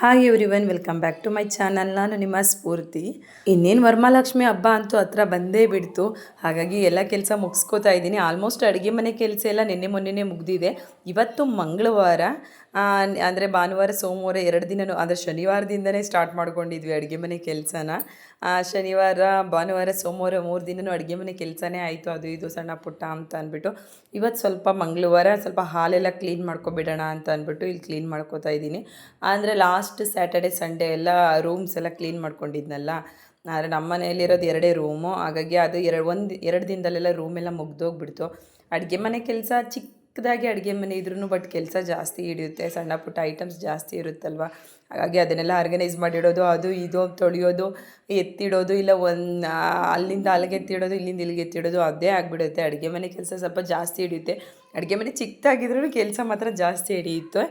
Hi everyone welcome back to my channel ನಾನು ನಿಮ್ಮ ಸ್ಫೂರ್ತಿ. ಇನ್ನೇನು ವರಮಹಾಲಕ್ಷ್ಮಿ ಹಬ್ಬ ಅಂತೂ ಹತ್ರ ಬಂದೇ ಬಿಡ್ತು. ಹಾಗಾಗಿ ಎಲ್ಲ ಕೆಲಸ ಮುಗಿಸ್ಕೋತಾ ಇದ್ದೀನಿ. ಆಲ್ಮೋಸ್ಟ್ ಅಡುಗೆ ಮನೆ ಕೆಲಸ ಎಲ್ಲ ನಿನ್ನೆ ಮೊನ್ನೆನೇ ಮುಗ್ದಿದೆ. ಇವತ್ತು ಮಂಗಳವಾರ. ಅಂದರೆ ಭಾನುವಾರ, ಸೋಮವಾರ ಎರಡು ದಿನನೂ, ಅಂದರೆ ಶನಿವಾರದಿಂದನೇ ಸ್ಟಾರ್ಟ್ ಮಾಡ್ಕೊಂಡಿದ್ವಿ ಅಡುಗೆ ಮನೆ ಕೆಲಸನ. ಶನಿವಾರ, ಭಾನುವಾರ, ಸೋಮವಾರ ಮೂರು ದಿನನೂ ಅಡುಗೆ ಮನೆ ಕೆಲಸನೇ ಆಯಿತು. ಅದು ಇದು ಸಣ್ಣ ಪುಟ್ಟ ಅಂತ ಅಂದ್ಬಿಟ್ಟು. ಇವತ್ತು ಸ್ವಲ್ಪ ಮಂಗಳವಾರ ಸ್ವಲ್ಪ ಹಾಲೆಲ್ಲ ಕ್ಲೀನ್ ಮಾಡ್ಕೊಬಿಡೋಣ ಅಂತ ಅಂದ್ಬಿಟ್ಟು ಇಲ್ಲಿ ಕ್ಲೀನ್ ಮಾಡ್ಕೋತಾ ಇದ್ದೀನಿ. ಅಂದರೆ ಲಾಸ್ಟ್ ಸ್ಯಾಟರ್ಡೆ ಸಂಡೇ ಎಲ್ಲ ರೂಮ್ಸ್ ಎಲ್ಲ ಕ್ಲೀನ್ ಮಾಡ್ಕೊಂಡಿದ್ನಲ್ಲ. ಆದರೆ ನಮ್ಮ ಮನೆಯಲ್ಲಿರೋದು ಎರಡೇ ರೂಮು ಹಾಗಾಗಿ ಅದು ಎರಡು, ಒಂದು, ಎರಡು ದಿನದಲ್ಲೆಲ್ಲ ರೂಮೆಲ್ಲ ಮುಗ್ದೋಗ್ಬಿಡ್ತು. ಅಡುಗೆ ಮನೆ ಕೆಲಸ ಚಿಕ್ಕದಾಗಿ ಅಡುಗೆ ಮನೆ ಇದ್ರೂ ಬಟ್ ಕೆಲಸ ಜಾಸ್ತಿ ಹಿಡಿಯುತ್ತೆ, ಸಣ್ಣ ಪುಟ್ಟ ಐಟಮ್ಸ್ ಜಾಸ್ತಿ ಇರುತ್ತಲ್ವ? ಹಾಗಾಗಿ ಅದನ್ನೆಲ್ಲ ಆರ್ಗನೈಸ್ ಮಾಡಿಡೋದು, ಅದು ಇದು ತೊಳೆಯೋದು, ಎತ್ತಿಡೋದು, ಇಲ್ಲ ಒಂದು ಅಲ್ಲಿಂದ ಅಲ್ಲಿಗೆ ಎತ್ತಿಡೋದು, ಇಲ್ಲಿಂದ ಇಲ್ಲಿಗೆ ಎತ್ತಿಡೋದು, ಅದೇ ಆಗಿಬಿಡುತ್ತೆ. ಅಡುಗೆ ಮನೆ ಕೆಲಸ ಸ್ವಲ್ಪ ಜಾಸ್ತಿ ಹಿಡಿಯುತ್ತೆ. ಅಡುಗೆ ಮನೆ ಚಿಕ್ಕದಾಗಿದ್ರೂ ಕೆಲಸ ಮಾತ್ರ ಜಾಸ್ತಿ ಹಿಡಿಯುತ್ತೆ.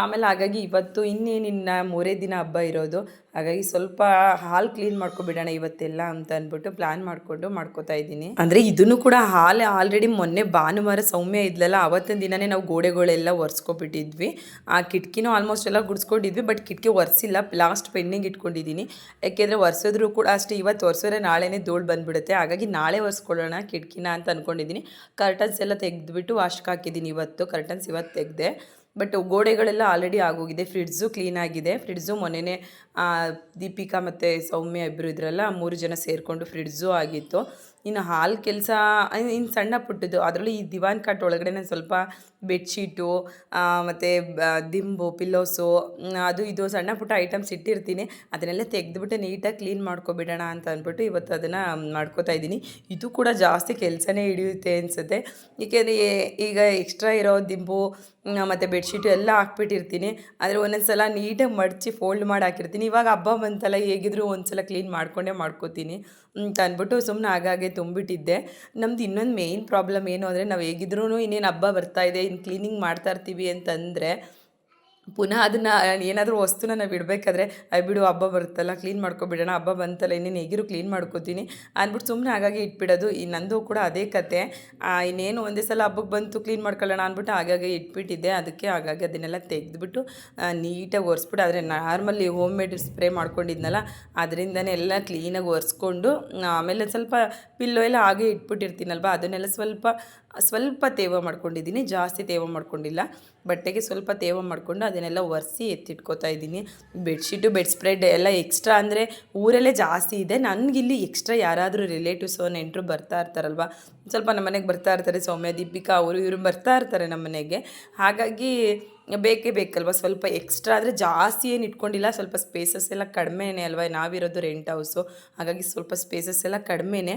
ಆಮೇಲೆ ಹಾಗಾಗಿ ಇವತ್ತು ಇನ್ನೇನಿನ್ನ ಮೂರೇ ದಿನ ಹಬ್ಬ ಇರೋದು. ಹಾಗಾಗಿ ಸ್ವಲ್ಪ ಹಾಲು ಕ್ಲೀನ್ ಮಾಡ್ಕೊಬಿಡೋಣ ಇವತ್ತೆಲ್ಲ ಅಂತ ಅಂದ್ಬಿಟ್ಟು ಪ್ಲ್ಯಾನ್ ಮಾಡಿಕೊಂಡು ಮಾಡ್ಕೋತಾ ಇದ್ದೀನಿ. ಅಂದರೆ ಇದನ್ನು ಕೂಡ ಹಾಲು ಆಲ್ರೆಡಿ ಮೊನ್ನೆ ಭಾನುವಾರ ಸೌಮ್ಯ ಇದ್ಲಲ್ಲ, ಅವತ್ತಿನ ದಿನನೇ ನಾವು ಗೋಡೆಗಳೆಲ್ಲ ಒರೆಸ್ಕೊಬಿಟ್ಟಿದ್ವಿ. ಆ ಕಿಟಕಿನೂ ಆಲ್ಮೋಸ್ಟ್ ಎಲ್ಲ ಗುಡಿಸ್ಕೊಂಡಿದ್ವಿ ಬಟ್ ಕಿಟಕಿ ಒರೆಸಿಲ್ಲ. ಲಾಸ್ಟ್ ಪೆಂಡಿಂಗ್ ಇಟ್ಕೊಂಡಿದ್ದೀನಿ. ಯಾಕೆಂದರೆ ಒರೆಸಿದ್ರು ಕೂಡ ಅಷ್ಟೇ, ಇವತ್ತು ಒರೆಸಿದ್ರೆ ನಾಳೆನೇ ಧೂಳು ಬಂದ್ಬಿಡುತ್ತೆ. ಹಾಗಾಗಿ ನಾಳೆ ಒರೆಸ್ಕೊಳ್ಳೋಣ ಕಿಟಕಿನ ಅಂತ ಅಂದ್ಕೊಂಡಿದ್ದೀನಿ ಕರ್ಟನ್ಸ್ ಎಲ್ಲ ತೆಗೆದ್ಬಿಟ್ಟು ವಾಶ್ಗೆ ಹಾಕಿದ್ದೀನಿ ಇವತ್ತು. ಕರ್ಟನ್ಸ್ ಇವತ್ತು ತೆಗೆದೆ. ಬಟ್ ಗೋಡೆಗಳೆಲ್ಲ ಆಲ್ರೆಡಿ ಆಗೋಗಿದೆ ಫ್ರಿಡ್ಜು ಕ್ಲೀನ್ ಆಗಿದೆ ಫ್ರಿಡ್ಜು ಮೊನ್ನೆನೇ ದೀಪಿಕಾ ಮತ್ತು ಸೌಮ್ಯ ಇಬ್ಬರು ಇದ್ರಲ್ಲ, ಮೂರು ಜನ ಸೇರಿಕೊಂಡು ಫ್ರಿಡ್ಜು ಆಗಿತ್ತು. ಇನ್ನು ಹಾಲು ಕೆಲಸ ಇನ್ನು ಸಣ್ಣ ಪುಟ್ಟದ್ದು, ಅದರಲ್ಲಿ ಈ ದಿವಾನ್ ಕಾಟ್ ಒಳಗಡೆ ನಾನು ಸ್ವಲ್ಪ ಬೆಡ್ಶೀಟು ಮತ್ತು ದಿಂಬು ಪಿಲ್ಲೋಸು ಅದು ಇದು ಸಣ್ಣ ಪುಟ್ಟ ಐಟಮ್ಸ್ ಇಟ್ಟಿರ್ತೀನಿ. ಅದನ್ನೆಲ್ಲ ತೆಗೆದುಬಿಟ್ಟು ನೀಟಾಗಿ ಕ್ಲೀನ್ ಮಾಡ್ಕೊಬಿಡೋಣ ಅಂತ ಅಂದ್ಬಿಟ್ಟು ಇವತ್ತು ಅದನ್ನು ಮಾಡ್ಕೋತಾ ಇದ್ದೀನಿ. ಇದು ಕೂಡ ಜಾಸ್ತಿ ಕೆಲಸನೇ ಹಿಡಿಯುತ್ತೆ ಅನಿಸುತ್ತೆ. ಏಕೆಂದರೆ ಈಗ ಎಕ್ಸ್ಟ್ರಾ ಇರೋ ದಿಂಬು ಮತ್ತು ಬೆಡ್ಶೀಟು ಎಲ್ಲ ಹಾಕ್ಬಿಟ್ಟಿರ್ತೀನಿ. ಆದರೆ ಒಂದೊಂದು ಸಲ ನೀಟಾಗಿ ಮಡಚಿ ಫೋಲ್ಡ್ ಮಾಡಿ ಹಾಕಿರ್ತೀನಿ. ಇವಾಗ ಹಬ್ಬ ಬಂತಲ್ಲ, ಹೇಗಿದ್ರು ಒಂದ್ಸಲ ಕ್ಲೀನ್ ಮಾಡ್ಕೊಂಡೆ ಮಾಡ್ಕೋತೀನಿ ಅಂತ ಅಂದ್ಬಿಟ್ಟು ಸುಮ್ಮನೆ ಆಗಾಗೆ ತುಂಬಿಟ್ಟಿದ್ದೆ. ನಮ್ದು ಇನ್ನೊಂದು ಮೇಯ್ನ್ ಪ್ರಾಬ್ಲಮ್ ಏನು ಅಂದರೆ ನಾವು ಹೇಗಿದ್ರೂ ಇನ್ನೇನು ಹಬ್ಬ ಬರ್ತಾ ಇದೆ ಇನ್ನು ಕ್ಲೀನಿಂಗ್ ಮಾಡ್ತಾ ಇರ್ತೀವಿ ಅಂತಂದರೆ ಪುನಃ ಅದನ್ನು ಏನಾದರೂ ವಸ್ತುನ ನಾವು ಇಡಬೇಕಾದ್ರೆ ಅಯ್ಯ ಬಿಡು, ಹಬ್ಬ ಬರುತ್ತಲ್ಲ ಕ್ಲೀನ್ ಮಾಡ್ಕೊಬಿಡೋಣ, ಹಬ್ಬ ಬಂತಲ್ಲ ಇನ್ನೇನು ಹೇಗಿರು ಕ್ಲೀನ್ ಮಾಡ್ಕೋತೀನಿ ಅಂದ್ಬಿಟ್ಟು ಸುಮ್ಮನೆ ಹಾಗಾಗಿ ಇಟ್ಬಿಡೋದು. ಈ ನಂದು ಕೂಡ ಅದೇ ಕತೆ. ಇನ್ನೇನು ಒಂದೇ ಸಲ ಹಬ್ಬಕ್ಕೆ ಬಂತು ಕ್ಲೀನ್ ಮಾಡ್ಕೊಳ್ಳೋಣ ಅಂದ್ಬಿಟ್ಟು ಹಾಗಾಗಿ ಇಟ್ಬಿಟ್ಟಿದ್ದೆ. ಅದಕ್ಕೆ ಹಾಗಾಗಿ ಅದನ್ನೆಲ್ಲ ತೆಗೆದುಬಿಟ್ಟು ನೀಟಾಗಿ ಒರೆಸ್ಬಿಟ್ಟು, ಆದರೆ ನಾರ್ಮಲಿ ಹೋಮ್ ಮೇಡ್ ಸ್ಪ್ರೇ ಮಾಡ್ಕೊಂಡಿದ್ನಲ್ಲ, ಅದರಿಂದನೇ ಎಲ್ಲ ಕ್ಲೀನಾಗಿ ಒರೆಸ್ಕೊಂಡು, ಆಮೇಲೆ ಸ್ವಲ್ಪ ಪಿಲ್ಲೋ ಎಲ್ಲ ಹಾಗೆ ಇಟ್ಬಿಟ್ಟಿರ್ತೀನಲ್ವ, ಅದನ್ನೆಲ್ಲ ಸ್ವಲ್ಪ ಸ್ವಲ್ಪ ತೇವ ಮಾಡ್ಕೊಂಡಿದ್ದೀನಿ, ಜಾಸ್ತಿ ತೇವ ಮಾಡ್ಕೊಂಡಿಲ್ಲ. ಬಟ್ಟೆಗೆ ಸ್ವಲ್ಪ ತೇವ ಮಾಡಿಕೊಂಡು ಅದನ್ನೆಲ್ಲ ಒರೆಸಿ ಎತ್ತಿಟ್ಕೋತಾ ಇದ್ದೀನಿ. ಬೆಡ್ಶೀಟು, ಬೆಡ್ ಸ್ಪ್ರೆಡ್ ಎಲ್ಲ ಎಕ್ಸ್ಟ್ರಾ ಅಂದರೆ ಊರಲ್ಲೇ ಜಾಸ್ತಿ ಇದೆ. ನನಗಿಲ್ಲಿ ಎಕ್ಸ್ಟ್ರಾ ಯಾರಾದರೂ ರಿಲೇಟಿವ್ಸು ನೆಂಟರು ಬರ್ತಾ ಇರ್ತಾರಲ್ವ? ಸ್ವಲ್ಪ ನಮ್ಮ ಮನೆಗೆ ಬರ್ತಾ ಇರ್ತಾರೆ. ಸೌಮ್ಯ, ದೀಪಿಕಾ ಅವರು ಇವರು ಬರ್ತಾ ಇರ್ತಾರೆ ನಮ್ಮ ಮನೆಗೆ. ಹಾಗಾಗಿ ಬೇಕೇ ಬೇಕಲ್ವ? ಸ್ವಲ್ಪ ಎಕ್ಸ್ಟ್ರಾ ಆದರೆ ಜಾಸ್ತಿ ಏನು ಇಟ್ಕೊಂಡಿಲ್ಲ. ಸ್ವಲ್ಪ ಸ್ಪೇಸಸ್ ಎಲ್ಲ ಕಡಿಮೆನೇ ಅಲ್ವಾ? ನಾವಿರೋದು ರೆಂಟ್ ಹೌಸು ಹಾಗಾಗಿ ಸ್ವಲ್ಪ ಸ್ಪೇಸಸ್ ಎಲ್ಲ ಕಡಿಮೆನೇ.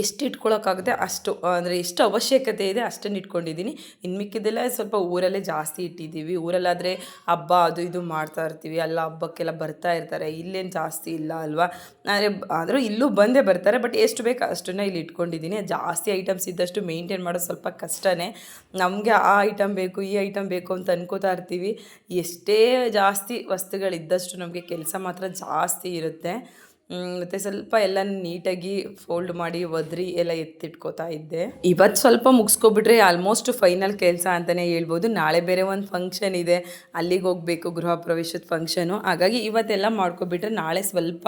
ಎಷ್ಟು ಇಟ್ಕೊಳ್ಳೋಕ್ಕಾಗುತ್ತೆ ಅಷ್ಟು, ಅಂದರೆ ಎಷ್ಟು ಅವಶ್ಯಕತೆ ಇದೆ ಅಷ್ಟನ್ನು ಇಟ್ಕೊಂಡಿದ್ದೀನಿ. ಇನ್ನು ಮಿಕ್ಕಿದ್ದೆಲ್ಲ ಸ್ವಲ್ಪ ಊರಲ್ಲೇ ಜಾಸ್ತಿ ಇಟ್ಟಿದ್ದೀವಿ. ಊರಲ್ಲಾದರೆ ಹಬ್ಬ ಅದು ಇದು ಮಾಡ್ತಾ ಇರ್ತೀವಿ. ಅಲ್ಲ ಹಬ್ಬಕ್ಕೆಲ್ಲ ಬರ್ತಾ ಇರ್ತಾರೆ. ಇಲ್ಲೇನು ಜಾಸ್ತಿ ಇಲ್ಲ ಅಲ್ವಾ? ಆದರೆ ಆದರೂ ಇಲ್ಲೂ ಬಂದೇ ಬರ್ತಾರೆ. ಬಟ್ ಎಷ್ಟು ಬೇಕು ಅಷ್ಟನ್ನು ಇಲ್ಲಿ ಇಟ್ಕೊಂಡಿದ್ದೀನಿ. ಜಾಸ್ತಿ ಐಟಮ್ಸ್ ಇದ್ದಷ್ಟು ಮೇಂಟೈನ್ ಮಾಡೋದು ಸ್ವಲ್ಪ ಕಷ್ಟನೇ. ನಮಗೆ ಆ ಐಟಮ್ ಬೇಕು, ಈ ಐಟಮ್ ಬೇಕು ಅಂತ ಅನ್ಕೋತಾ ಇರ್ತೀವಿ. ಎಷ್ಟೇ ಜಾಸ್ತಿ ವಸ್ತುಗಳಿದ್ದಷ್ಟು ನಮಗೆ ಕೆಲಸ ಮಾತ್ರ ಜಾಸ್ತಿ ಇರುತ್ತೆ. ಮತ್ತು ಸ್ವಲ್ಪ ಎಲ್ಲ ನೀಟಾಗಿ ಫೋಲ್ಡ್ ಮಾಡಿ ಒದ್ರಿ ಎಲ್ಲ ಎತ್ತಿಟ್ಕೋತಾ ಇದ್ದೆ. ಇವತ್ತು ಸ್ವಲ್ಪ ಮುಗಿಸ್ಕೊಬಿಟ್ರೆ ಆಲ್ಮೋಸ್ಟ್ ಫೈನಲ್ ಕೆಲಸ ಅಂತಲೇ ಹೇಳ್ಬೋದು. ನಾಳೆ ಬೇರೆ ಒಂದು ಫಂಕ್ಷನ್ ಇದೆ. ಅಲ್ಲಿಗೆ ಹೋಗಬೇಕು, ಗೃಹ ಪ್ರವೇಶದ ಫಂಕ್ಷನು ಹಾಗಾಗಿ ಇವತ್ತೆಲ್ಲ ಮಾಡ್ಕೊಬಿಟ್ರೆ ನಾಳೆ ಸ್ವಲ್ಪ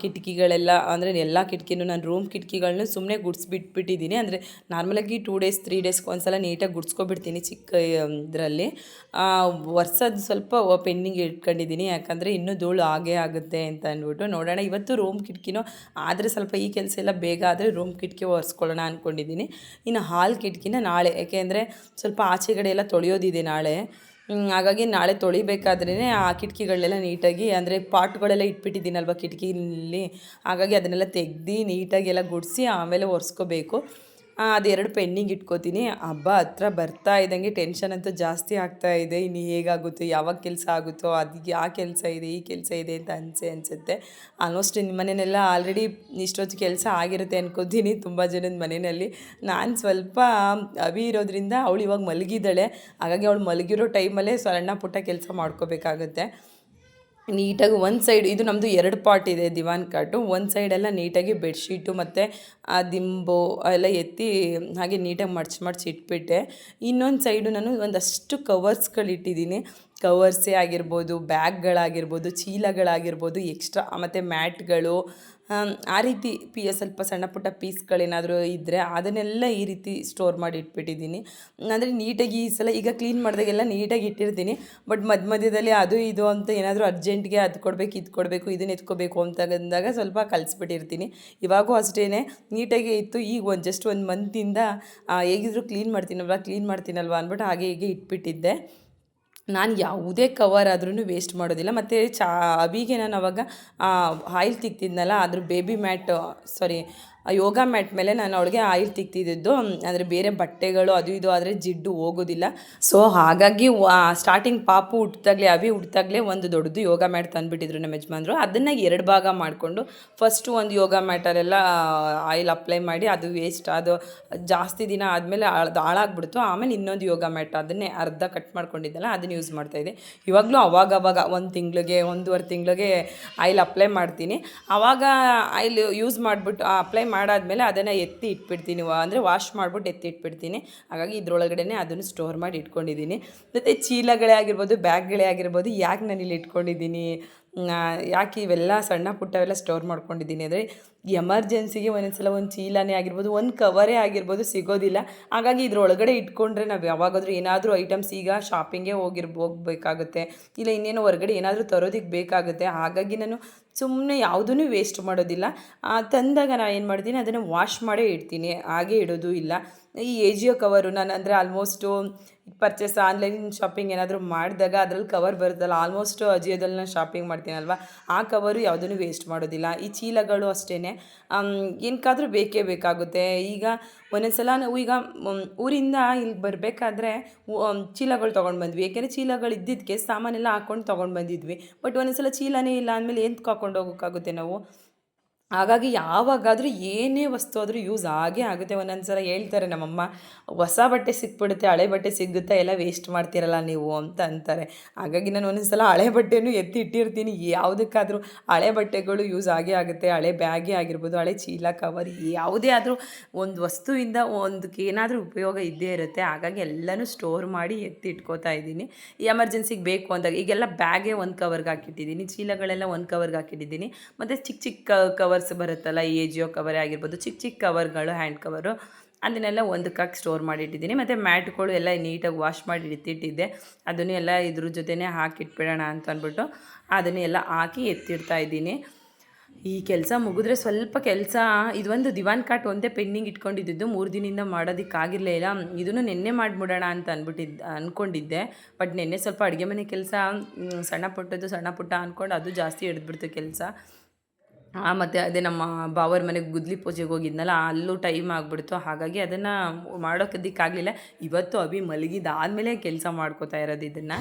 ಕಿಟಕಿಗಳೆಲ್ಲ, ಅಂದರೆ ಎಲ್ಲ ಕಿಟಕಿನೂ, ನಾನು ರೂಮ್ ಕಿಟಕಿಗಳನ್ನ ಸುಮ್ಮನೆ ಗುಡಿಸ್ಬಿಟ್ಬಿಟ್ಟಿದ್ದೀನಿ ಅಂದರೆ ನಾರ್ಮಲಾಗಿ ಟೂ ಡೇಸ್ ತ್ರೀ ಡೇಸ್ಗೆ ಒಂದು ಸಲ ನೀಟಾಗಿ ಗುಡ್ಸ್ಕೊಬಿಡ್ತೀನಿ ಚಿಕ್ಕ ಇದರಲ್ಲಿ. ವರ್ಷದ ಸ್ವಲ್ಪ ಪೆಂಡಿಂಗ್ ಇಟ್ಕೊಂಡಿದ್ದೀನಿ ಯಾಕಂದರೆ ಇನ್ನೂ ಧೂಳು ಆಗೇ ಆಗುತ್ತೆ ಅಂತ ಅಂದ್ಬಿಟ್ಟು ನೋಡೋಣ. ಇವತ್ತು ರೂಮ್ ಕಿಟಕಿನೋ, ಆದರೆ ಸ್ವಲ್ಪ ಈ ಕೆಲಸ ಎಲ್ಲ ಬೇಗ ಆದರೆ ರೂಮ್ ಕಿಟಕಿ ಒರೆಸ್ಕೊಳ್ಳೋಣ ಅಂದ್ಕೊಂಡಿದ್ದೀನಿ ಇನ್ನು ಹಾಲ್ ಕಿಟಕಿನ ನಾಳೆ, ಯಾಕೆಂದರೆ ಸ್ವಲ್ಪ ಆಚೆಗಡೆ ಎಲ್ಲ ತೊಳೆಯೋದಿದೆ ನಾಳೆ. ಹಾಗಾಗಿ ನಾಳೆ ತೊಳಿಬೇಕಾದ್ರೇ ಆ ಕಿಟಕಿಗಳನ್ನೆಲ್ಲ ನೀಟಾಗಿ, ಅಂದರೆ ಪಾಟ್ಗಳೆಲ್ಲ ಇಟ್ಬಿಟ್ಟಿದ್ದೀನಲ್ವ ಕಿಟಕಿಲಿ, ಹಾಗಾಗಿ ಅದನ್ನೆಲ್ಲ ತೆಗ್ದು ನೀಟಾಗಿ ಎಲ್ಲ ಗುಡಿಸಿ ಆಮೇಲೆ ಒರೆಸ್ಕೋಬೇಕು. ಅದೆರಡು ಪೆಂಡಿಂಗ್ ಇಟ್ಕೋತೀನಿ. ಹಬ್ಬ ಹತ್ರ ಬರ್ತಾ ಇದ್ದಂಗೆ ಟೆನ್ಷನ್ ಅಂತೂ ಜಾಸ್ತಿ ಆಗ್ತಾ ಇದೆ. ಇನ್ನು ಹೇಗಾಗುತ್ತೋ? ಯಾವಾಗ ಕೆಲಸ ಆಗುತ್ತೋ? ಅದಕ್ಕೆ ಆ ಕೆಲಸ ಇದೆ, ಈ ಕೆಲಸ ಇದೆ ಅಂತ ಅನಿಸೆ, ಅನಿಸುತ್ತೆ. ಆಲ್ಮೋಸ್ಟ್ ನಿಮ್ಮ ಮನೆಯಲ್ಲೆಲ್ಲ ಆಲ್ರೆಡಿ ಇಷ್ಟೊತ್ತು ಕೆಲಸ ಆಗಿರುತ್ತೆ ಅನ್ಕೋತೀನಿ ತುಂಬ ಜನದ ಮನೆಯಲ್ಲಿ. ನಾನು ಸ್ವಲ್ಪ ಅವಿ ಇರೋದ್ರಿಂದ ಅವಳು ಇವಾಗ ಮಲಗಿದ್ದಾಳೆ. ಹಾಗಾಗಿ ಅವಳು ಮಲಗಿರೋ ಟೈಮಲ್ಲೇ ಸಣ್ಣ ಪುಟ್ಟ ಕೆಲಸ ಮಾಡ್ಕೋಬೇಕಾಗತ್ತೆ. ನೀಟಾಗಿ ಒಂದು ಸೈಡ್ ಇದು ನಮ್ಮದು ಎರಡು ಪಾರ್ಟ್ ಇದೆ ದಿವಾನ್ ಕಾಟು. ಒಂದು ಸೈಡೆಲ್ಲ ನೀಟಾಗಿ ಬೆಡ್ಶೀಟು ಮತ್ತು ಆ ದಿಂಬು ಎಲ್ಲ ಎತ್ತಿ ಹಾಗೆ ನೀಟಾಗಿ ಮಡ್ಚಿ ಮಡ್ಚಿ ಇಟ್ಬಿಟ್ಟೆ. ಇನ್ನೊಂದು ಸೈಡು ನಾನು ಒಂದಷ್ಟು ಕವರ್ಸ್ಗಳಿಟ್ಟಿದ್ದೀನಿ. ಕವರ್ಸೇ ಆಗಿರ್ಬೋದು, ಬ್ಯಾಗ್ಗಳಾಗಿರ್ಬೋದು, ಚೀಲಗಳಾಗಿರ್ಬೋದು, ಎಕ್ಸ್ಟ್ರಾ ಮತ್ತು ಮ್ಯಾಟ್ಗಳು ಆ ರೀತಿ ಪಿ, ಸ್ವಲ್ಪ ಸಣ್ಣ ಪುಟ್ಟ ಪೀಸ್ಗಳೇನಾದರೂ ಇದ್ದರೆ ಅದನ್ನೆಲ್ಲ ಈ ರೀತಿ ಸ್ಟೋರ್ ಮಾಡಿ ಇಟ್ಬಿಟ್ಟಿದ್ದೀನಿ. ಅಂದರೆ ನೀಟಾಗಿ ಈ ಸಲ ಈಗ ಕ್ಲೀನ್ ಮಾಡಿದಾಗೆಲ್ಲ ನೀಟಾಗಿ ಇಟ್ಟಿರ್ತೀನಿ. ಬಟ್ ಮಧ್ಯ ಮಧ್ಯದಲ್ಲಿ ಅದು ಇದು ಅಂತ ಏನಾದರೂ ಅರ್ಜೆಂಟ್ಗೆ ಅದು ಕೊಡಬೇಕು, ಇದು ಕೊಡಬೇಕು ಇದನ್ನ ಎತ್ಕೋಬೇಕು ಅಂತ ಅಂದಾಗ ಸ್ವಲ್ಪ ಕಲಿಸ್ಬಿಟ್ಟಿರ್ತೀನಿ. ಇವಾಗೂ ಅಷ್ಟೇ ನೀಟಾಗಿ ಇತ್ತು. ಈಗ ಒಂದು ಜಸ್ಟ್ ಒಂದು ಮಂತಿಂದ ಹೇಗಿದ್ರು ಕ್ಲೀನ್ ಮಾಡ್ತೀನಲ್ವ ಕ್ಲೀನ್ ಮಾಡ್ತೀನಲ್ವ ಅಂದ್ಬಿಟ್ಟು ಹಾಗೆ ಹೀಗೆ ಇಟ್ಬಿಟ್ಟಿದ್ದೆ. ನಾನು ಯಾವುದೇ ಕವರ್ ಆದ್ರೂ ವೇಸ್ಟ್ ಮಾಡೋದಿಲ್ಲ. ಮತ್ತು ಚಾ ಅಬಿಗೆ ನಾನು ಅವಾಗ ಆಯಿಲ್ ತಿಕ್ತಿದ್ನಲ್ಲ, ಅದ್ರ baby mat sorry yoga mat ಮೇಲೆ ನಾನು ಅವಳಿಗೆ ಆಯಿಲ್ ತಿಕ್ತಿದ್ದು ಅಂದರೆ ಬೇರೆ ಬಟ್ಟೆಗಳು ಅದು ಇದು ಆದರೆ ಜಿಡ್ಡು ಹೋಗೋದಿಲ್ಲ. ಸೊ ಹಾಗಾಗಿ ಸ್ಟಾರ್ಟಿಂಗ್ ಪಾಪು ಹುಟ್ಟಿದಾಗಲೇ ಅವಿ ಹುಟ್ಟಿದಾಗಲೇ ಒಂದು ದೊಡ್ಡದು ಯೋಗ ಮ್ಯಾಟ್ ತಂದುಬಿಟ್ಟಿದ್ರು ನಮ್ಮ ಯಜಮಾನ್ರು. ಅದನ್ನು ಎರಡು ಭಾಗ ಮಾಡಿಕೊಂಡು ಫಸ್ಟು ಒಂದು ಯೋಗ ಮ್ಯಾಟಲ್ಲೆಲ್ಲ ಆಯಿಲ್ ಅಪ್ಲೈ ಮಾಡಿ ಅದು ವೇಸ್ಟ್ ಅದು ಜಾಸ್ತಿ ದಿನ ಆದಮೇಲೆ ಅದು ಹಾಳಾಗ್ಬಿಡ್ತು. ಆಮೇಲೆ ಇನ್ನೊಂದು ಯೋಗ ಮ್ಯಾಟ್ ಅದನ್ನೇ ಅರ್ಧ ಕಟ್ ಮಾಡ್ಕೊಂಡಿದ್ದಲ್ಲ, ಅದನ್ನು ಯೂಸ್ ಮಾಡ್ತಾಯಿದ್ದೆ ಇವಾಗಲೂ ಅವಾಗ ಅವಾಗ ಒಂದು ತಿಂಗಳಿಗೆ, ಒಂದೂವರೆ ತಿಂಗಳಿಗೆ ಆಯಿಲ್ ಅಪ್ಲೈ ಮಾಡ್ತೀನಿ. ಆವಾಗ ಆಯಿಲ್ ಯೂಸ್ ಮಾಡಿಬಿಟ್ಟು ಅಪ್ಲೈ ಮಾಡಾದ್ಮೇಲೆ ಅದನ್ನು ಎತ್ತಿ ಇಟ್ಬಿಡ್ತೀನಿ ಅಂದರೆ ವಾಶ್ ಮಾಡಿಬಿಟ್ಟು ಎತ್ತಿ ಇಟ್ಬಿಡ್ತೀನಿ. ಹಾಗಾಗಿ ಇದ್ರೊಳಗಡೆ ಅದನ್ನು ಸ್ಟೋರ್ ಮಾಡಿ ಇಟ್ಕೊಂಡಿದ್ದೀನಿ. ಮತ್ತು ಚೀಲಗಳೇ ಆಗಿರ್ಬೋದು, ಬ್ಯಾಗ್ಗಳೇ ಆಗಿರ್ಬೋದು, ಯಾಕೆ ನಾನು ಇಲ್ಲಿ ಇಟ್ಕೊಂಡಿದ್ದೀನಿ? ಯಾಕೆ ಇವೆಲ್ಲ ಸಣ್ಣ ಪುಟ್ಟವೆಲ್ಲ ಸ್ಟೋರ್ ಮಾಡ್ಕೊಂಡಿದ್ದೀನಿ ಅಂದರೆ ಎಮರ್ಜೆನ್ಸಿಗೆ ಒಂದೊಂದ್ಸಲ ಒಂದು ಚೀಲನೇ ಆಗಿರ್ಬೋದು, ಒಂದು ಕವರೇ ಆಗಿರ್ಬೋದು ಸಿಗೋದಿಲ್ಲ. ಹಾಗಾಗಿ ಇದ್ರೊಳಗಡೆ ಇಟ್ಕೊಂಡ್ರೆ ನಾವು ಯಾವಾಗಾದರೂ ಏನಾದರೂ ಐಟಮ್ಸ್ ಈಗ ಶಾಪಿಂಗೇ ಹೋಗಿರ್ ಹೋಗ್ಬೇಕಾಗುತ್ತೆ. ಇಲ್ಲ ಇನ್ನೇನು ಹೊರಗಡೆ ಏನಾದರೂ ತರೋದಕ್ಕೆ ಬೇಕಾಗುತ್ತೆ. ಹಾಗಾಗಿ ನಾನು ಸುಮ್ಮನೆ ಯಾವುದೂ ವೇಸ್ಟ್ ಮಾಡೋದಿಲ್ಲ. ತಂದಾಗ ನಾನು ಏನು ಮಾಡ್ತೀನಿ, ಅದನ್ನು ವಾಶ್ ಮಾಡೇ ಇಡ್ತೀನಿ. ಹಾಗೆ ಇಡೋದು ಇಲ್ಲ. ಈ ಎಜಿಯೋ ಕವರು ನಾನು ಅಂದರೆ ಆಲ್ಮೋಸ್ಟು ಪರ್ಚೇಸ್ ಆನ್ಲೈನ್ ಶಾಪಿಂಗ್ ಏನಾದರೂ ಮಾಡಿದಾಗ ಅದ್ರಲ್ಲಿ ಕವರ್ ಬರುತ್ತಲ್ಲ ಆಲ್ಮೋಸ್ಟ್ ಅಜಿಯೋದಲ್ಲಿ ನಾನು ಶಾಪಿಂಗ್ ಮಾಡ್ತೀನಲ್ವ? ಆ ಕವರು ಯಾವುದೂ ವೇಸ್ಟ್ ಮಾಡೋದಿಲ್ಲ. ಈ ಚೀಲಗಳು ಅಷ್ಟೇ ಏನಕ್ಕಾದರೂ ಬೇಕೇ ಬೇಕಾಗುತ್ತೆ. ಈಗ ಒಂದೊಂದು ಸಲ ನಾವು ಈಗ ಊರಿಂದ ಇಲ್ಲಿ ಬರಬೇಕಾದ್ರೆ ಚೀಲಗಳು ತೊಗೊಂಡು ಬಂದ್ವಿ. ಏಕೆಂದರೆ ಚೀಲಗಳು ಇದ್ದಿದ್ದಕ್ಕೆ ಸಾಮಾನೆಲ್ಲ ಹಾಕ್ಕೊಂಡು ತೊಗೊಂಡು ಬಂದಿದ್ವಿ. ಬಟ್ ಒಂದೊಂದು ಸಲ ಚೀಲನೇ ಇಲ್ಲ ಅಂದಮೇಲೆ ಏನು ಹಾಕ್ಕೊಂಡು ಹೋಗೋಕ್ಕಾಗುತ್ತೆ ನಾವು? ಹಾಗಾಗಿ ಯಾವಾಗಾದರೂ ಏನೇ ವಸ್ತು ಆದರೂ ಯೂಸ್ ಆಗೇ ಆಗುತ್ತೆ. ಒಂದೊಂದು ಸಲ ಹೇಳ್ತಾರೆ ನಮ್ಮಮ್ಮ, ಹೊಸ ಬಟ್ಟೆ ಸಿಕ್ಬಿಡುತ್ತೆ, ಹಳೆ ಬಟ್ಟೆ ಸಿಗುತ್ತೆ ಎಲ್ಲ ವೇಸ್ಟ್ ಮಾಡ್ತೀರಲ್ಲ ನೀವು ಅಂತ ಅಂತಾರೆ. ಹಾಗಾಗಿ ನಾನು ಒಂದೊಂದು ಸಲ ಹಳೆ ಬಟ್ಟೆನೂ ಎತ್ತಿ ಇಟ್ಟಿರ್ತೀನಿ. ಯಾವುದಕ್ಕಾದರೂ ಹಳೆ ಬಟ್ಟೆಗಳು ಯೂಸ್ ಆಗೇ ಆಗುತ್ತೆ. ಹಳೆ ಬ್ಯಾಗೇ ಆಗಿರ್ಬೋದು, ಹಳೆ ಚೀಲ, ಕವರ್, ಯಾವುದೇ ಆದರೂ ಒಂದು ವಸ್ತುವಿಂದ ಒಂದಕ್ಕೆ ಏನಾದರೂ ಉಪಯೋಗ ಇದ್ದೇ ಇರುತ್ತೆ. ಹಾಗಾಗಿ ಎಲ್ಲನೂ ಸ್ಟೋರ್ ಮಾಡಿ ಎತ್ತಿ ಇಟ್ಕೋತಾ ಇದ್ದೀನಿ. ಎಮರ್ಜೆನ್ಸಿಗೆ ಬೇಕು ಅಂದಾಗ, ಈಗೆಲ್ಲ ಬ್ಯಾಗೇ ಒಂದು ಕವರ್ಗೆ ಹಾಕಿಟ್ಟಿದ್ದೀನಿ, ಚೀಲಗಳೆಲ್ಲ ಒಂದು ಕವರ್ಗೆ ಹಾಕಿಟ್ಟಿದ್ದೀನಿ. ಮತ್ತು ಚಿಕ್ಕ ಚಿಕ್ಕ ಕವರ್ಸ್ ಬರುತ್ತಲ್ಲ, ಈ ಜಿಯೋ ಕವರೇ ಆಗಿರ್ಬೋದು ಚಿಕ್ಕ ಚಿಕ್ಕ ಕವರ್ಗಳು ಹ್ಯಾಂಡ್ ಕವರು ಅದನ್ನೆಲ್ಲ ಒಂದಕ್ಕಾಗಿ ಸ್ಟೋರ್ ಮಾಡಿಟ್ಟಿದ್ದೀನಿ. ಮತ್ತು ಮ್ಯಾಟ್ಗಳು ಎಲ್ಲ ನೀಟಾಗಿ ವಾಶ್ ಮಾಡಿ ಎತ್ತಿಟ್ಟಿದ್ದೆ ಅದನ್ನು ಎಲ್ಲ ಇದ್ರ ಜೊತೆನೇ ಹಾಕಿಟ್ಬಿಡೋಣ ಅಂತ ಅಂದ್ಬಿಟ್ಟು ಅದನ್ನು ಎಲ್ಲ ಹಾಕಿ ಎತ್ತಿಡ್ತಾ ಇದ್ದೀನಿ. ಈ ಕೆಲಸ ಮುಗಿದ್ರೆ ಸ್ವಲ್ಪ ಕೆಲಸ, ಇದೊಂದು ದಿವಾನ್ ಕಾಟ್ ಒಂದೇ ಪೆಂಡಿಂಗ್ ಇಟ್ಕೊಂಡಿದ್ದು, ಮೂರು ದಿನದಿಂದ ಮಾಡೋದಕ್ಕಾಗಿರಲೇ ಇಲ್ಲ. ಇದನ್ನು ನಿನ್ನೆ ಮಾಡಿಬಿಡೋಣ ಅಂತ ಅಂದ್ಬಿಟ್ಟಿದ್ದೆ ಅಂದ್ಕೊಂಡಿದ್ದೆ ಬಟ್ ನಿನ್ನೆ ಸ್ವಲ್ಪ ಅಡುಗೆ ಮನೆ ಕೆಲಸ ಸಣ್ಣ ಪುಟ್ಟದ್ದು ಸಣ್ಣ ಪುಟ್ಟ ಅಂದ್ಕೊಂಡು ಅದು ಜಾಸ್ತಿ ಹಿಡಿದ್ಬಿಡ್ತು ಕೆಲಸ. ಮತ್ತು ಅದೇ ನಮ್ಮ ಬಾವರ ಮನೆಗೆ ಗುದ್ಲಿ ಪೂಜೆಗೆ ಹೋಗಿದ್ನಲ್ಲ, ಅಲ್ಲೂ ಟೈಮ್ ಆಗಿಬಿಡ್ತು. ಹಾಗಾಗಿ ಅದನ್ನು ಆಗಲಿಲ್ಲ ಇವತ್ತು ಅಭಿ ಮಲಗಿದಾದ್ಮೇಲೆ ಕೆಲಸ ಮಾಡ್ಕೋತಾ ಇರೋದು ಇದನ್ನು.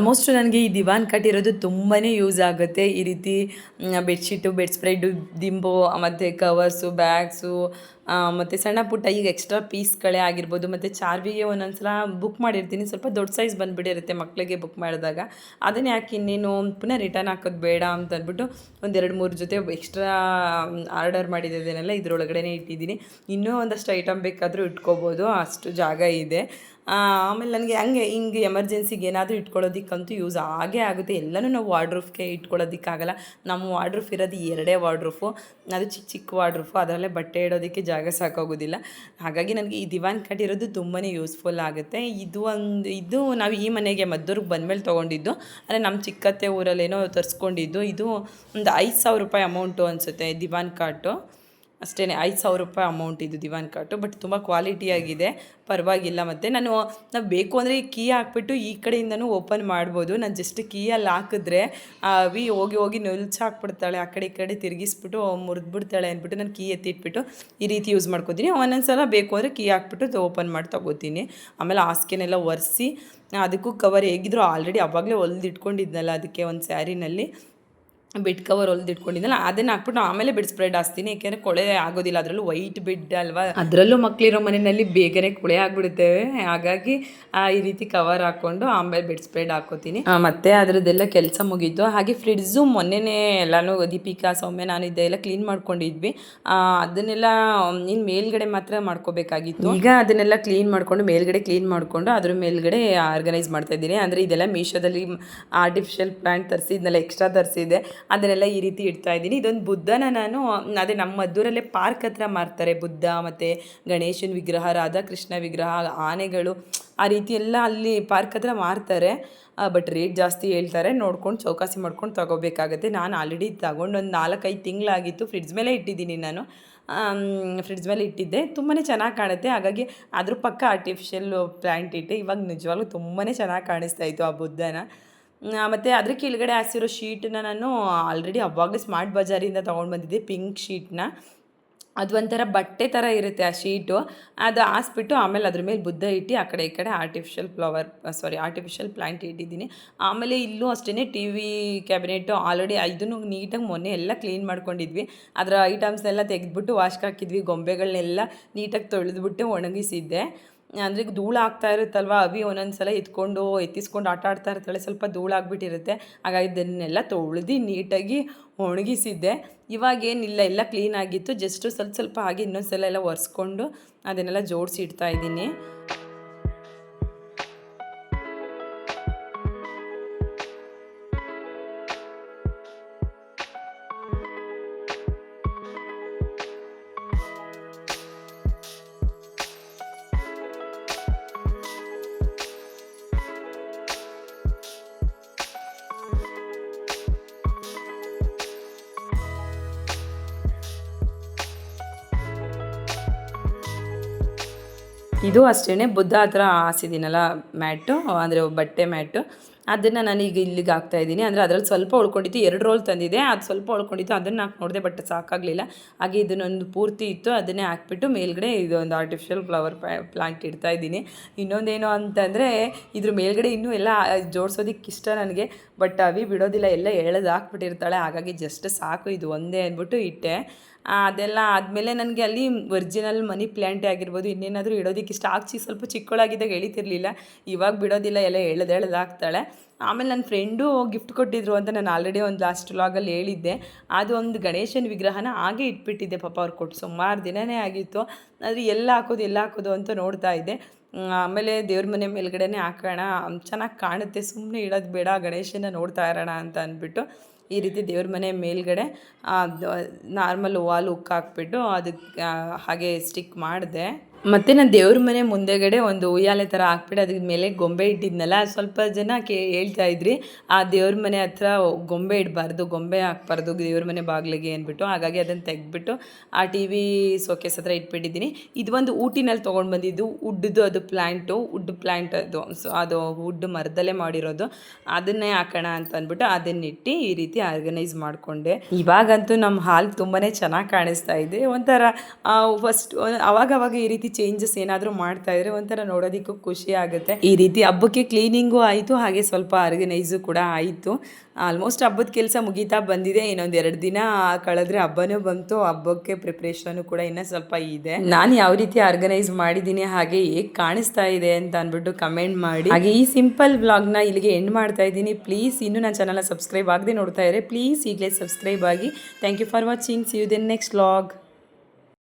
ಆಲ್ಮೋಸ್ಟ್ ನನಗೆ ಈ ದಿವಾನ್ ಕಟ್ ಇರೋದು ತುಂಬಾ ಯೂಸ್ ಆಗುತ್ತೆ. ಈ ರೀತಿ ಬೆಡ್ಶೀಟು ಬೆಡ್ ಸ್ಪ್ರೆಡ್ಡು ದಿಂಬು ಮತ್ತು ಕವರ್ಸು ಬ್ಯಾಗ್ಸು ಮತ್ತು ಸಣ್ಣ ಪುಟ್ಟ ಈಗ ಎಕ್ಸ್ಟ್ರಾ ಪೀಸ್ಗಳೇ ಆಗಿರ್ಬೋದು, ಮತ್ತು ಚಾರ್ವಿಗೆ ಒಂದೊಂದು ಸಲ ಬುಕ್ ಮಾಡಿರ್ತೀನಿ. ಸ್ವಲ್ಪ ದೊಡ್ಡ ಸೈಜ್ ಬಂದುಬಿಟ್ಟಿರುತ್ತೆ ಮಕ್ಕಳಿಗೆ ಬುಕ್ ಮಾಡಿದಾಗ. ಅದನ್ನೇ ಯಾಕೆ ಇನ್ನೇನು ಪುನಃ ರಿಟರ್ನ್ ಹಾಕೋದು ಬೇಡ ಅಂತ ಅಂದ್ಬಿಟ್ಟು ಒಂದೆರಡು ಮೂರು ಜೊತೆ ಎಕ್ಸ್ಟ್ರಾ ಆರ್ಡರ್ ಮಾಡಿದ್ದನ್ನೆಲ್ಲ ಇದ್ರೊಳಗಡೆ ಇಟ್ಟಿದ್ದೀನಿ. ಇನ್ನೂ ಒಂದಷ್ಟು ಐಟಮ್ ಬೇಕಾದರೂ ಇಟ್ಕೋಬೋದು. ಅಷ್ಟು ಜಾಗ ಇದೆ. ಆಮೇಲೆ ನನಗೆ ಹಂಗೆ ಹಿಂಗೆ ಎಮರ್ಜೆನ್ಸಿಗೆ ಏನಾದರೂ ಇಟ್ಕೊಳ್ಳೋದಿಕ್ಕಂತೂ ಯೂಸ್ ಆಗೇ ಆಗುತ್ತೆ. ಎಲ್ಲನೂ ನಾವು ವಾರ್ಡ್ರೂಫ್ಗೆ ಇಟ್ಕೊಳ್ಳೋದಕ್ಕಾಗಲ್ಲ. ನಮ್ಮ ವಾರ್ಡ್ರೂಫ್ ಇರೋದು ಎರಡೇ ವಾರ್ಡ್ರೂಫು. ಅದು ಚಿಕ್ಕ ಚಿಕ್ಕ ವಾರ್ಡ್ರೂಫು. ಅದರಲ್ಲೇ ಬಟ್ಟೆ ಇಡೋದಕ್ಕೆ ಜಾಗ ಸಾಕಾಗೋದಿಲ್ಲ. ಹಾಗಾಗಿ ನನಗೆ ಈ ದಿವಾನ್ ಕಟ್ ಇರೋದು ತುಂಬಾ ಯೂಸ್ಫುಲ್ ಆಗುತ್ತೆ. ಇದು ಒಂದು, ಇದು ನಾವು ಈ ಮನೆಗೆ ಮದ್ದೂರ್ಗೆ ಬಂದಮೇಲೆ ತೊಗೊಂಡಿದ್ದು. ಅಂದರೆ ನಮ್ಮ ಚಿಕ್ಕತ್ತೆ ಊರಲ್ಲೇನೋ ತರಿಸ್ಕೊಂಡಿದ್ದು. ಇದು ಒಂದು ಐದು ಸಾವಿರ ರೂಪಾಯಿ ಅಮೌಂಟು ಅನಿಸುತ್ತೆ ದಿವಾನ್ ಕಾಟು. ಅಷ್ಟೇ ಐದು ಸಾವಿರ ರೂಪಾಯಿ ಅಮೌಂಟ್ ಇದು ದಿವಾನ್ ಕಾಟು ಬಟ್ ತುಂಬ ಕ್ವಾಲಿಟಿಯಾಗಿದೆ ಪರವಾಗಿಲ್ಲ ಮತ್ತು. ನಾನು, ನಾವು ಬೇಕು ಅಂದರೆ ಈ ಕೀ ಹಾಕ್ಬಿಟ್ಟು ಈ ಕಡೆಯಿಂದನೂ ಓಪನ್ ಮಾಡ್ಬೋದು. ನಾನು ಜಸ್ಟ್ ಕೀಯಲ್ಲಿ ಹಾಕಿದ್ರೆ ಅವಿ ಹೋಗಿ ಹೋಗಿ ನುಲ್ಚ್ ಹಾಕ್ಬಿಡ್ತಾಳೆ. ಆ ಕಡೆ ಈ ಕಡೆ ತಿರುಗಿಸ್ಬಿಟ್ಟು ಮುರಿದ್ಬಿಡ್ತಾಳೆ ಅಂದ್ಬಿಟ್ಟು ನಾನು ಕೀ ಎತ್ತಿಟ್ಬಿಟ್ಟು ಈ ರೀತಿ ಯೂಸ್ ಮಾಡ್ಕೋತೀನಿ. ಒಂದೊಂದು ಸಲ ಬೇಕು ಅಂದರೆ ಕೀ ಹಾಕ್ಬಿಟ್ಟು ಓಪನ್ ಮಾಡಿ ತಗೋತೀನಿ. ಆಮೇಲೆ ಹಾಸಿಗೆನೆಲ್ಲ ಒರೆಸಿ, ಅದಕ್ಕೂ ಕವರ್ ಹೇಗಿದ್ರು ಆಲ್ರೆಡಿ ಅವಾಗಲೇ ಹೊಲ್ದು ಇಟ್ಕೊಂಡಿದ್ನಲ್ಲ ಅದಕ್ಕೆ ಒಂದು ಸ್ಯಾರಿನಲ್ಲಿ ಬೆಡ್ ಕವರ್ ಹೊಲ್ದು ಇಟ್ಕೊಂಡಿದ್ದಲ್ಲ ಅದನ್ನ ಹಾಕ್ಬಿಟ್ಟು ಆಮೇಲೆ ಬೆಡ್ ಸ್ಪ್ರೆಡ್ ಹಾಸ್ತೀನಿ ಯಾಕೆಂದರೆ ಕೊಳೆ ಆಗೋದಿಲ್ಲ ಅದರಲ್ಲೂ ವೈಟ್ ಬೆಡ್ ಅಲ್ವಾ? ಅದರಲ್ಲೂ ಮಕ್ಕಳಿರೋ ಮನೆಯಲ್ಲಿ ಬೇಗನೆ ಕೊಳೆ ಆಗ್ಬಿಡುತ್ತೇವೆ ಹಾಗಾಗಿ ಆ, ಈ ರೀತಿ ಕವರ್ ಹಾಕ್ಕೊಂಡು ಆಮೇಲೆ ಬೆಡ್ ಸ್ಪ್ರೆಡ್ ಹಾಕೋತೀನಿ. ಮತ್ತೆ ಅದರದ್ದೆಲ್ಲ ಕೆಲಸ ಮುಗಿದ್ದು ಹಾಗೆ ಫ್ರಿಡ್ಜು ಮೊನ್ನೆನೇ ಎಲ್ಲಾನು ದೀಪಿಕಾ ಸೌಮ್ಯ ನಾನು ಇದೆಲ್ಲ ಕ್ಲೀನ್ ಮಾಡ್ಕೊಂಡಿದ್ವಿ. ಅದನ್ನೆಲ್ಲ ಇನ್ನು ಮೇಲ್ಗಡೆ ಮಾತ್ರ ಮಾಡ್ಕೋಬೇಕಾಗಿತ್ತು. ಈಗ ಅದನ್ನೆಲ್ಲ ಕ್ಲೀನ್ ಮಾಡ್ಕೊಂಡು ಮೇಲ್ಗಡೆ ಕ್ಲೀನ್ ಮಾಡಿಕೊಂಡು ಅದ್ರ ಮೇಲ್ಗಡೆ ಆರ್ಗನೈಸ್ ಮಾಡ್ತಾ ಇದ್ದೀನಿ. ಅಂದರೆ ಇದೆಲ್ಲ ಮೀಶೋದಲ್ಲಿ ಆರ್ಟಿಫಿಷಿಯಲ್ ಪ್ಲಾಂಟ್ ತರಿಸಿದ್ನೆಲ್ಲ ಎಕ್ಸ್ಟ್ರಾ ತರಿಸಿದ್ದೆ. ಅದನ್ನೆಲ್ಲ ಈ ರೀತಿ ಇಡ್ತಾ ಇದ್ದೀನಿ. ಇದೊಂದು ಬುದ್ಧನ ನಾನು, ಅದೇ ನಮ್ಮ ಮದ್ದೂರಲ್ಲೇ ಪಾರ್ಕ್ ಹತ್ರ ಮಾರ್ತಾರೆ, ಬುದ್ಧ ಮತ್ತು ಗಣೇಶನ ವಿಗ್ರಹ, ರಾಧಾಕೃಷ್ಣ ವಿಗ್ರಹ, ಆನೆಗಳು, ಆ ರೀತಿ ಎಲ್ಲ ಅಲ್ಲಿ ಪಾರ್ಕ್ ಹತ್ರ ಮಾರ್ತಾರೆ. ಬಟ್ ರೇಟ್ ಜಾಸ್ತಿ ಹೇಳ್ತಾರೆ. ನೋಡ್ಕೊಂಡು ಚೌಕಾಸಿ ಮಾಡ್ಕೊಂಡು ತೊಗೋಬೇಕಾಗತ್ತೆ. ನಾನು ಆಲ್ರೆಡಿ ತಗೊಂಡು ಒಂದು ನಾಲ್ಕೈದು ತಿಂಗಳಾಗಿತ್ತು. ಫ್ರಿಡ್ಜ್ ಮೇಲೆ ಇಟ್ಟಿದ್ದೀನಿ ನಾನು. ಫ್ರಿಡ್ಜ್ ಮೇಲೆ ಇಟ್ಟಿದ್ದೆ. ತುಂಬಾ ಚೆನ್ನಾಗಿ ಕಾಣುತ್ತೆ. ಹಾಗಾಗಿ ಅದ್ರ ಪಕ್ಕ ಆರ್ಟಿಫಿಷಿಯಲ್ ಪ್ಲ್ಯಾಂಟ್ ಇಟ್ಟೆ. ಇವಾಗ ನಿಜವಾಗ್ಲೂ ತುಂಬಾ ಚೆನ್ನಾಗಿ ಕಾಣಿಸ್ತಾ ಇತ್ತು ಆ ಬುದ್ಧನ. ಮತ್ತು ಅದ್ರ ಕೆಳಗಡೆ ಹಾಸಿರೋ ಶೀಟನ್ನ ನಾನು ಆಲ್ರೆಡಿ ಅವಾಗಲೇ ಸ್ಮಾರ್ಟ್ ಬಜಾರಿಂದ ತೊಗೊಂಡು ಬಂದಿದ್ದೆ ಪಿಂಕ್ ಶೀಟ್ನ ಅದು ಒಂಥರ ಬಟ್ಟೆ ಥರ ಇರುತ್ತೆ ಆ ಶೀಟು. ಅದು ಹಾಸ್ಬಿಟ್ಟು ಆಮೇಲೆ ಅದ್ರ ಮೇಲೆ ಬುದ್ಧ ಇಟ್ಟು ಆ ಕಡೆ ಈ ಕಡೆ artificial flower sorry artificial plant ಇಟ್ಟಿದ್ದೀನಿ. ಆಮೇಲೆ ಇಲ್ಲೂ ಅಷ್ಟೇ ಟಿ ವಿ ಕ್ಯಾಬಿನೆಟ್ಟು ಆಲ್ರೆಡಿ ಇದನ್ನು ನೀಟಾಗಿ ಮೊನ್ನೆ ಎಲ್ಲ ಕ್ಲೀನ್ ಮಾಡ್ಕೊಂಡಿದ್ವಿ. ಅದರ ಐಟಮ್ಸ್ನೆಲ್ಲ ತೆಗೆದ್ಬಿಟ್ಟು ವಾಶ್ಗೆ ಹಾಕಿದ್ವಿ ಗೊಂಬೆಗಳನ್ನೆಲ್ಲ ನೀಟಾಗಿ ತೊಳೆದ್ಬಿಟ್ಟು ಒಣಗಿಸಿದ್ದೆ. ಅಂದರೆ ಈಗ ಧೂಳು ಆಗ್ತಾ ಇರುತ್ತಲ್ವ ಅವಿ ಒಂದೊಂದು ಸಲ ಎತ್ಕೊಂಡು ಎತ್ತಿಸ್ಕೊಂಡು ಆಟ ಆಡ್ತಾ ಇರ್ತಾಳೆ, ಸ್ವಲ್ಪ ಧೂಳಾಗ್ಬಿಟ್ಟಿರುತ್ತೆ ಹಾಗಾಗಿ ಇದನ್ನೆಲ್ಲ ತೊಳೆದು ನೀಟಾಗಿ ಒಣಗಿಸಿದ್ದೆ. ಇವಾಗೇನಿಲ್ಲ ಎಲ್ಲ ಕ್ಲೀನ್ ಆಗಿತ್ತು. ಜಸ್ಟ್ ಸ್ವಲ್ಪ ಸ್ವಲ್ಪ ಹಾಗೆ ಇನ್ನೊಂದು ಸಲ ಎಲ್ಲ ಒರೆಸ್ಕೊಂಡು ಅದನ್ನೆಲ್ಲ ಜೋಡಿಸಿ ಇಡ್ತಾ ಇದ್ದೀನಿ. ಇದು ಅಷ್ಟೇ ಬುದ್ಧ ಹತ್ರ ಹಾಸಿದ್ದೀನಲ್ಲ ಮ್ಯಾಟು ಅಂದರೆ ಬಟ್ಟೆ ಮ್ಯಾಟು. ಅದನ್ನು ನಾನೀಗ ಇಲ್ಲಿಗೆ ಹಾಕ್ತಾ ಇದ್ದೀನಿ. ಅಂದರೆ ಅದರಲ್ಲಿ ಸ್ವಲ್ಪ ಉಳ್ಕೊಂಡಿತ್ತು ಎರಡು ರೋಲ್ ತಂದಿದೆ. ಅದು ಸ್ವಲ್ಪ ಉಳ್ಕೊಂಡಿತ್ತು ಅದನ್ನು ಹಾಕಿ ನೋಡಿದೆ ಬಟ್ ಸಾಕಾಗಲಿಲ್ಲ. ಹಾಗೆ ಇದನ್ನೊಂದು ಪೂರ್ತಿ ಇತ್ತು. ಅದನ್ನೇ ಹಾಕ್ಬಿಟ್ಟು ಮೇಲ್ಗಡೆ ಇದೊಂದು ಆರ್ಟಿಫಿಷಿಯಲ್ ಫ್ಲವರ್ ಪ್ಲಾಂಟ್ ಇಡ್ತಾ ಇದ್ದೀನಿ. ಇನ್ನೊಂದೇನು ಅಂತಂದರೆ, ಇದ್ರ ಮೇಲ್ಗಡೆ ಇನ್ನೂ ಎಲ್ಲ ಜೋಡಿಸೋದಕ್ಕೆ ಇಷ್ಟ ನನಗೆ. ಬಟ್ ಅವಿ ಬಿಡೋದಿಲ್ಲ, ಎಲ್ಲ ಎಳೆದು ಹಾಕ್ಬಿಟ್ಟಿರ್ತಾಳೆ. ಹಾಗಾಗಿ ಜಸ್ಟ್ ಸಾಕು, ಇದು ಒಂದೇ ಅಂದ್ಬಿಟ್ಟು ಇಟ್ಟೆ. ಅದೆಲ್ಲ ಆದಮೇಲೆ ನನಗೆ ಅಲ್ಲಿ ಒರಿಜಿನಲ್ ಮನಿ ಪ್ಲ್ಯಾಂಟೇ ಆಗಿರ್ಬೋದು, ಇನ್ನೇನಾದರೂ ಇಡೋದಕ್ಕೆ ಇಷ್ಟ. ಹಾಕಿ ಸ್ವಲ್ಪ ಚಿಕ್ಕವಳಾಗಿದ್ದಾಗ ಎಳಿತಿರ್ಲಿಲ್ಲ. ಇವಾಗ ಬಿಡೋದಿಲ್ಲ, ಎಲ್ಲ ಎಳೆದು ಹಾಕ್ತಾಳೆ. ಆಮೇಲೆ ನನ್ನ ಫ್ರೆಂಡು ಗಿಫ್ಟ್ ಕೊಟ್ಟಿದ್ರು ಅಂತ ನಾನು ಆಲ್ರೆಡಿ ಒಂದು ಲಾಸ್ಟ್ ವ್ಲಾಗಲ್ಲಿ ಹೇಳಿದ್ದೆ. ಅದು ಒಂದು ಗಣೇಶನ ವಿಗ್ರಹನ ಹಾಗೆ ಇಟ್ಬಿಟ್ಟಿದ್ದೆ ಪಾಪ ಅವ್ರು ಕೊಟ್ಟು. ಸುಮಾರು ದಿನವೇ ಆಗಿತ್ತು. ಆದರೆ ಎಲ್ಲ ಹಾಕೋದು ಎಲ್ಲ ಹಾಕೋದು ಅಂತ ನೋಡ್ತಾ ಇದ್ದೆ. ಆಮೇಲೆ ದೇವ್ರ ಮನೆ ಮೇಲ್ಗಡೆನೇ ಹಾಕೋಣ, ಚೆನ್ನಾಗಿ ಕಾಣುತ್ತೆ ಸುಮ್ಮನೆ ಇಡೋದು ಬೇಡ, ಗಣೇಶನ ನೋಡ್ತಾ ಇರೋಣ ಅಂತ ಅಂದ್ಬಿಟ್ಟು ಈ ರೀತಿ ದೇವ್ರ ಮನೆ ಮೇಲ್ಗಡೆ ನಾರ್ಮಲ್ ವಾಲ್ ಉಕ್ಕಾಕ್ಬಿಟ್ಟು ಅದಕ್ಕೆ ಹಾಗೆ ಸ್ಟಿಕ್ ಮಾಡಿದೆ. ಮತ್ತು ನಾನು ದೇವ್ರ ಮನೆ ಮುಂದೆಗಡೆ ಒಂದು ಉಯ್ಯಾಲೆ ಥರ ಹಾಕ್ಬಿಟ್ಟು ಅದ್ರ ಮೇಲೆ ಗೊಂಬೆ ಇಟ್ಟಿದ್ನಲ್ಲ, ಸ್ವಲ್ಪ ಜನ ಕೇ ಹೇಳ್ತಾ ಇದ್ರಿ, ಆ ದೇವ್ರ ಮನೆ ಹತ್ರ ಗೊಂಬೆ ಇಡಬಾರ್ದು, ಗೊಂಬೆ ಹಾಕ್ಬಾರ್ದು ದೇವ್ರ ಮನೆ ಬಾಗಿಲಿಗೆ ಅಂದ್ಬಿಟ್ಟು, ಹಾಗಾಗಿ ಅದನ್ನು ತೆಗೆದ್ಬಿಟ್ಟು ಆ ಟಿ ವಿ ಸೋಕೇಸ್ ಹತ್ರ ಇಟ್ಬಿಟ್ಟಿದ್ದೀನಿ. ಇದು ಒಂದು ಊಟಿನಲ್ಲಿ ತೊಗೊಂಡು ಬಂದಿದ್ದು, ಉಡ್ದು ಅದು ಪ್ಲ್ಯಾಂಟು ವುಡ್ ಪ್ಲ್ಯಾಂಟ್ ಅದು, ಸೊ ಅದು ವುಡ್ ಮರದಲ್ಲೇ ಮಾಡಿರೋದು. ಅದನ್ನೇ ಹಾಕೋಣ ಅಂತ ಅಂದ್ಬಿಟ್ಟು ಅದನ್ನಿಟ್ಟು ಈ ರೀತಿ ಆರ್ಗನೈಸ್ ಮಾಡಿಕೊಂಡೆ. ಇವಾಗಂತೂ ನಮ್ಮ ಹಾಲ್ ತುಂಬಾ ಚೆನ್ನಾಗಿ ಕಾಣಿಸ್ತಾ ಇದೆ. ಒಂಥರ ಫಸ್ಟ್, ಅವಾಗವಾಗ ಈ ರೀತಿ ಚೇಂಜಸ್ ಏನಾದರೂ ಮಾಡ್ತಾ ಇದ್ರೆ ಒಂಥರ ನೋಡೋದಕ್ಕೂ ಖುಷಿ ಆಗುತ್ತೆ. ಈ ರೀತಿ ಹಬ್ಬಕ್ಕೆ ಕ್ಲೀನಿಂಗು ಆಯಿತು, ಹಾಗೆ ಸ್ವಲ್ಪ ಆರ್ಗನೈಸು ಕೂಡ ಆಯಿತು. ಆಲ್ಮೋಸ್ಟ್ ಹಬ್ಬದ ಕೆಲಸ ಮುಗೀತಾ ಬಂದಿದೆ. ಇನ್ನೊಂದು ಎರಡು ದಿನ ಕಳೆದ್ರೆ ಹಬ್ಬನೂ ಬಂತು, ಹಬ್ಬಕ್ಕೆ ಪ್ರಿಪ್ರೇಷನ್ ಕೂಡ ಇನ್ನೂ ಸ್ವಲ್ಪ ಇದೆ. ನಾನು ಯಾವ ರೀತಿ ಆರ್ಗನೈಸ್ ಮಾಡಿದ್ದೀನಿ, ಹಾಗೆ ಹೇಗೆ ಕಾಣಿಸ್ತಾ ಇದೆ ಅಂತ ಅಂದ್ಬಿಟ್ಟು ಕಮೆಂಟ್ ಮಾಡಿ. ಹಾಗೆ ಈ ಸಿಂಪಲ್ ವ್ಲಾಗ್ನ ಇಲ್ಲಿಗೆ ಎಂಡ್ ಮಾಡ್ತಾ ಇದ್ದೀನಿ. ಪ್ಲೀಸ್ ಇನ್ನೂ ನನ್ನ ಚಾನಲ್ನ ಸಬ್ಸ್ಕ್ರೈಬ್ ಆಗದೆ ನೋಡ್ತಾ ಇದ್ರೆ ಪ್ಲೀಸ್ ಈಗಲೇ ಸಬ್ಸ್ಕ್ರೈಬ್ ಆಗಿ. Thank you for watching see you then next vlog